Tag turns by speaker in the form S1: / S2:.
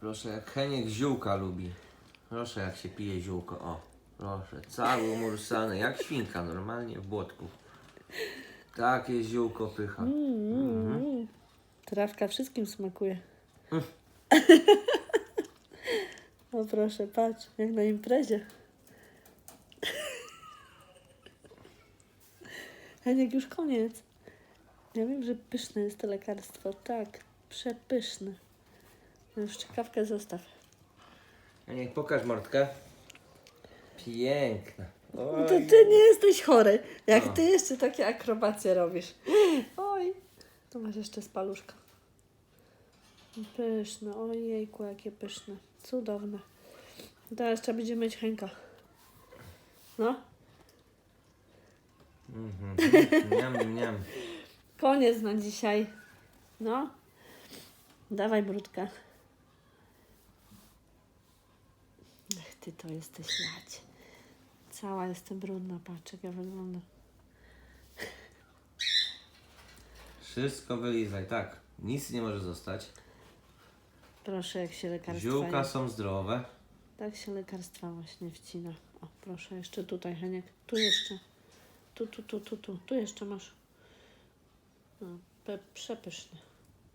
S1: Proszę, jak Heniek ziółka lubi. Proszę, jak się pije ziółko. O, proszę. Cały umursany, jak świnka, normalnie w błotku. Takie ziółko pycha.
S2: Mm. Trawka wszystkim smakuje. O proszę, patrz, jak na imprezie. Heniek, już koniec. Ja wiem, że pyszne jest to lekarstwo. Tak, przepyszne. No już czekawkę zostaw.
S1: Heniek, pokaż mordkę. Piękna.
S2: No
S1: Oj.
S2: to ty nie jesteś chory. Jak
S1: O.
S2: ty jeszcze takie akrobacje robisz. Oj, tu masz jeszcze z paluszka. Pyszne, ojejku, jakie pyszne. Cudowne. Teraz trzeba będzie mieć Henka. No,
S1: Mhm. Niam, niam.
S2: koniec na dzisiaj. No, dawaj brudkę. Ty to jesteś lać. Cała jestem brudna, patrz jak ja wyglądam.
S1: Wszystko wylizaj, tak. Nic nie może zostać.
S2: Proszę, jak się lekarstwa
S1: Ziółka są zdrowe.
S2: Tak się lekarstwa właśnie wcina. O, proszę, jeszcze tutaj, Heniek. Tu jeszcze. Tu, tu, tu, tu, tu. Tu jeszcze masz. No, pe- przepyszne.